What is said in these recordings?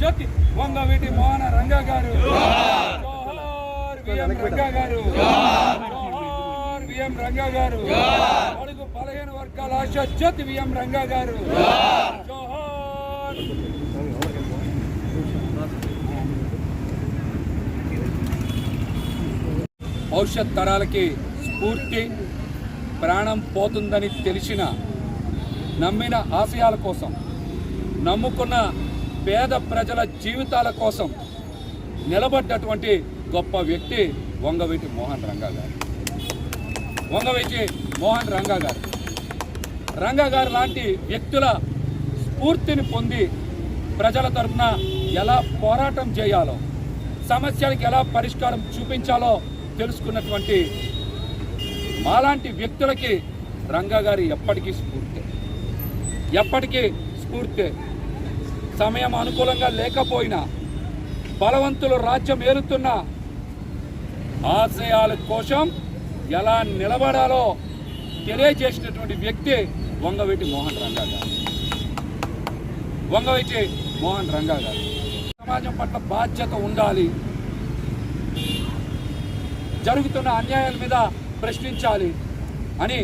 జ్యోతి వంగవీటి మోహన రంగా గారు. జోహార్ విఎం రంగా గారు. విఎం రంగా గారు. అడుగు పదిహేను వర్గాల ఆశ జ్యోతి విఎం రంగా గారు. జోహార్. భవిష్యత్ తరాలకి స్ఫూర్తి ప్రాణం పోతుందని తెలిసిన నమ్మిన ఆశయాల కోసం నమ్ముకున్న పేద ప్రజల జీవితాల కోసం నిలబడ్డటువంటి గొప్ప వ్యక్తి వంగవీటి మోహన్ రంగా గారు. వంగవీటి మోహన్ రంగా గారు. రంగా గారు లాంటి వ్యక్తుల స్ఫూర్తిని పొంది ప్రజల తరఫున ఎలా పోరాటం చేయాలో సమస్యలకు ఎలా పరిష్కారం చూపించాలో తెలుసుకున్నటువంటి మాలాంటి వ్యక్తులకి రంగా గారు ఎప్పటికీ స్ఫూర్తి. ఎప్పటికీ స్ఫూర్తి. సమయం అనుకూలంగా లేకపోయినా బలవంతులు రాజ్యం ఏలుతున్న ఆశయాల కోసం ఎలా నిలబడాలో తెలియజేసినటువంటి వ్యక్తి వంగవీటి మోహన్ రంగా గారు వంగవీటి మోహన్ రంగా గారు సమాజం పట్ల బాధ్యత ఉండాలి. జరుగుతున్న అన్యాయాల మీద ప్రశ్నించాలి అని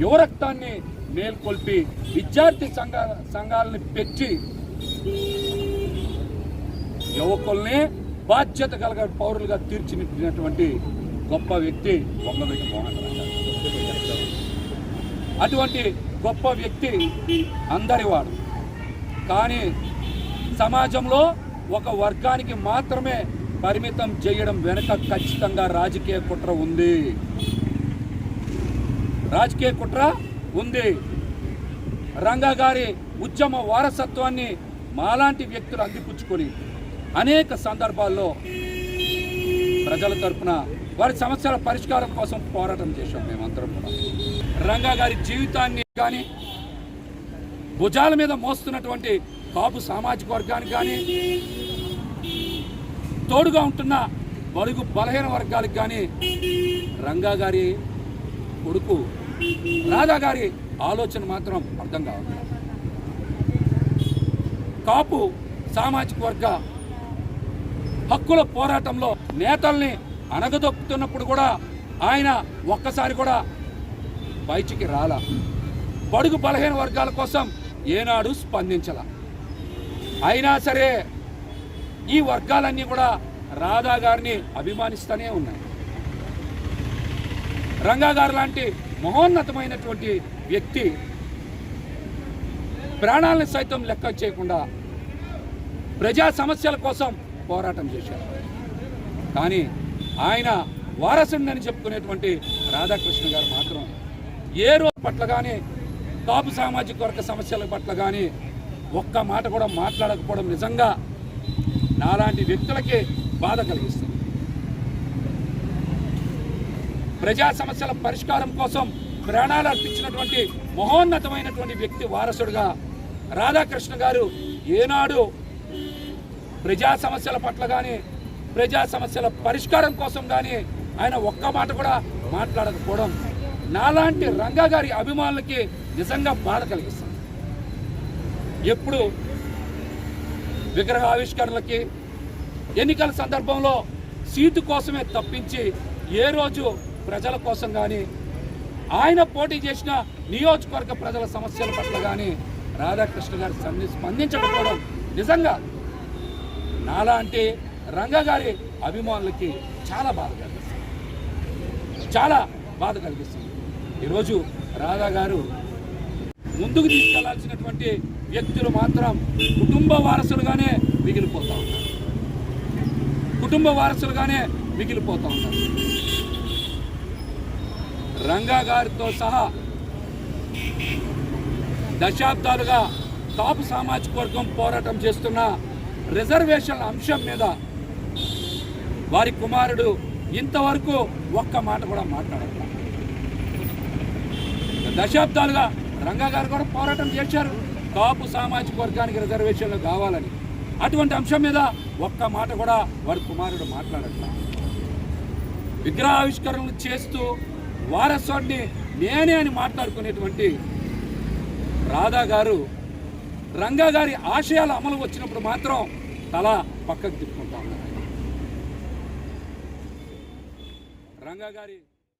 యువరక్తాన్ని మేల్కొల్పి విద్యార్థి సంఘ సంఘాలని పెట్టి యువకుల్ని బాధ్యత కలగ పౌరులుగా తీర్చిదిద్దినటువంటి గొప్ప వ్యక్తి బొమ్మవేటి మోహన్ అటువంటి గొప్ప వ్యక్తి అందరివాడు కానీ సమాజంలో ఒక వర్గానికి మాత్రమే పరిమితం చేయడం వెనుక ఖచ్చితంగా రాజకీయ కుట్ర ఉంది. రాజకీయ కుట్ర ఉంది. రంగా గారి ఉద్యమ వారసత్వాన్ని మాలాంటి వ్యక్తులు అందిపుచ్చుకొని అనేక సందర్భాల్లో ప్రజల తరపున వారి సమస్యల పరిష్కారం కోసం పోరాటం చేశాం మేమందరం కూడా. రంగా గారి జీవితాన్ని కానీ భుజాల మీద మోస్తున్నటువంటి కాపు సామాజిక వర్గానికి కానీ తోడుగా ఉంటున్న బలుగు బలహీన వర్గాలకు కానీ రంగా గారి కొడుకు రాధా గారి ఆలోచన మాత్రం అర్థం కావాలి కాపు సామాజిక వర్గ హక్కుల పోరాటంలో నేతల్ని అణగదొక్కుతున్నప్పుడు కూడా ఆయన ఒక్కసారి కూడా బయటికి రాల. బడుగు బలహీన వర్గాల కోసం ఏనాడు స్పందించాల. అయినా సరే ఈ వర్గాలన్నీ కూడా రాధా గారిని అభిమానిస్తూనే ఉన్నాయి. రంగా గారు లాంటి మహోన్నతమైనటువంటి వ్యక్తి ప్రాణాలను సైతం లెక్క చేయకుండా ప్రజా సమస్యల కోసం పోరాటం చేశారు. కానీ ఆయన వారసుడిని చెప్పుకునేటువంటి రాధాకృష్ణ గారు మాత్రం ఏ రోజు పట్ల కానీ కాపు సామాజిక వర్గ సమస్యల పట్ల కానీ ఒక్క మాట కూడా మాట్లాడకపోవడం నిజంగా నాలాంటి వ్యక్తులకి బాధ కలిగిస్తుంది. ప్రజా సమస్యల పరిష్కారం కోసం ప్రాణాలు అర్పించినటువంటి మహోన్నతమైనటువంటి వ్యక్తి వారసుడుగా రాధాకృష్ణ గారు ఏనాడు ప్రజా సమస్యల పట్ల కానీ ప్రజా సమస్యల పరిష్కారం కోసం కానీ ఆయన ఒక్క మాట కూడా మాట్లాడకపోవడం నాలాంటి రంగా గారి అభిమానులకి నిజంగా బాధ కలిగిస్తుంది. ఎప్పుడు విగ్రహ ఆవిష్కరణలకి ఎన్నికల సందర్భంలో సీటు కోసమే తప్పించి ఏ రోజు ప్రజల కోసం కానీ ఆయన పోటీ చేసిన నియోజకవర్గ ప్రజల సమస్యల పట్ల కానీ రాధాకృష్ణ గారు సంధి స్పందించకపోవడం నిజంగా నాలాంటి రంగా గారి అభిమానులకి చాలా బాధ కలిగిస్తుంది. చాలా బాధ కలిగిస్తుంది. ఈరోజు రాధా గారు ముందుకు తీసుకెళ్ళాల్సినటువంటి వ్యక్తులు మాత్రం కుటుంబ వారసులుగానే మిగిలిపోతూ ఉన్నారు. కుటుంబ వారసులుగానే మిగిలిపోతూ ఉన్నారు. రంగా గారితో సహా దశాబ్దాలుగా కాపు సామాజిక వర్గం పోరాటం చేస్తున్న రిజర్వేషన్ల అంశం మీద వారి కుమారుడు ఇంతవరకు ఒక్క మాట కూడా మాట్లాడతారు దశాబ్దాలుగా రంగా గారు కూడా పోరాటం చేశారు. కాపు సామాజిక వర్గానికి రిజర్వేషన్లు కావాలని. అటువంటి అంశం మీద ఒక్క మాట కూడా వారి కుమారుడు మాట్లాడట్లా. విగ్రహావిష్కరణలు చేస్తూ వారసుడిని నేనే అని మాట్లాడుకునేటువంటి రాధా గారు రంగా గారి ఆశయాలు అమలు వచ్చినప్పుడు మాత్రం తల పక్కకు తిప్పుకుంటా ఉన్నారు. రంగా గారి